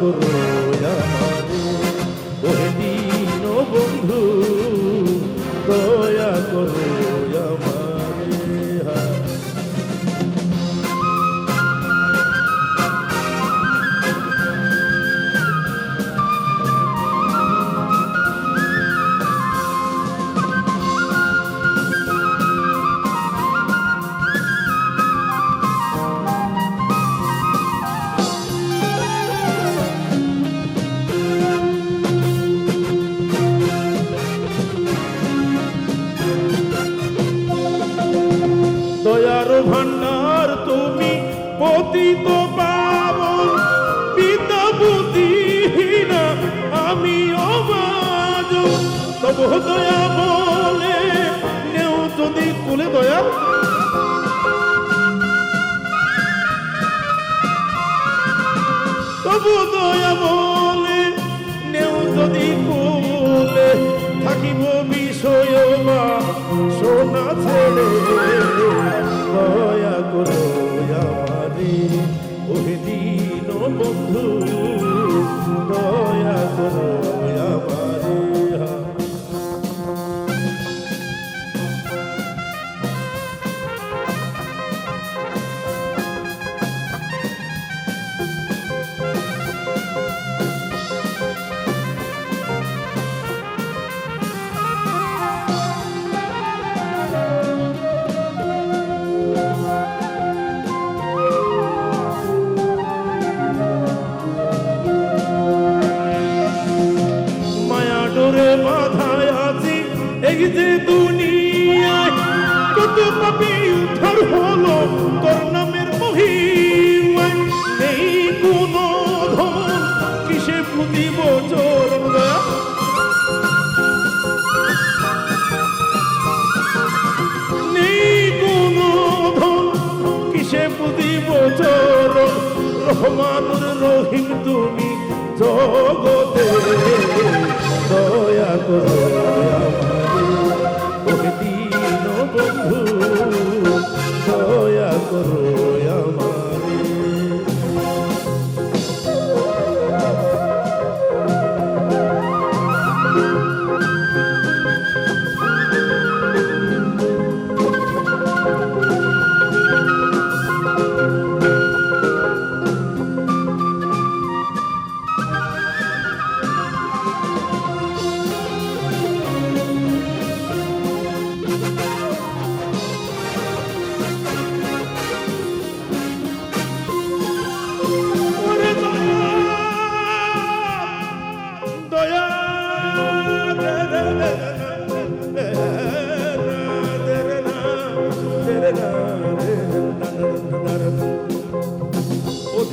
বছরে দয়া পতিত পাবন, পিতা বুদ্ধিহীনা আমি অবাজ তবু দয়া বলে নেও যদি কুলে দয়া। তবু দয়া বলে নেও যদি কুলে, থাকিব বিষয় মা বাধায় আছি। এই যে দুনিয়ায় কত পাপি উদ্ধার হলো, তোর নামের মহিমায়। নেই কোনো ধন কিসে পুঁতিব চরণ নেই কোনো ধন কিসে পুঁতিব চরণ রহমানুর রহিম তুমি জগতে। করো আমারে বন্ধু দয়া করো।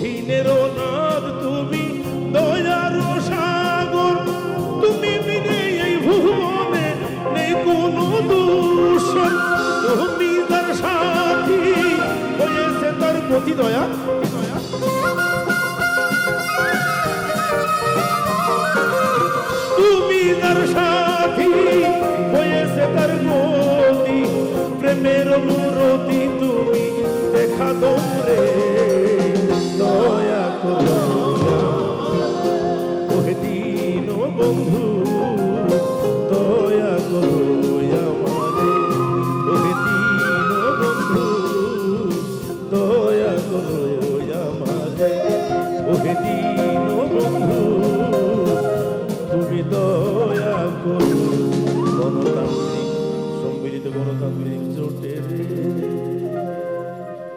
অধীনের নাদ তুমি দয়ার সাগর। তুমি বিনে এই ভুবনে নেই কোনো দূষণ। তুমি তার সাথী হয়েছে তার প্রতি দয়া। তুমি তার সাথী হয়েছে তার গতি। প্রেমের মূরতি দিন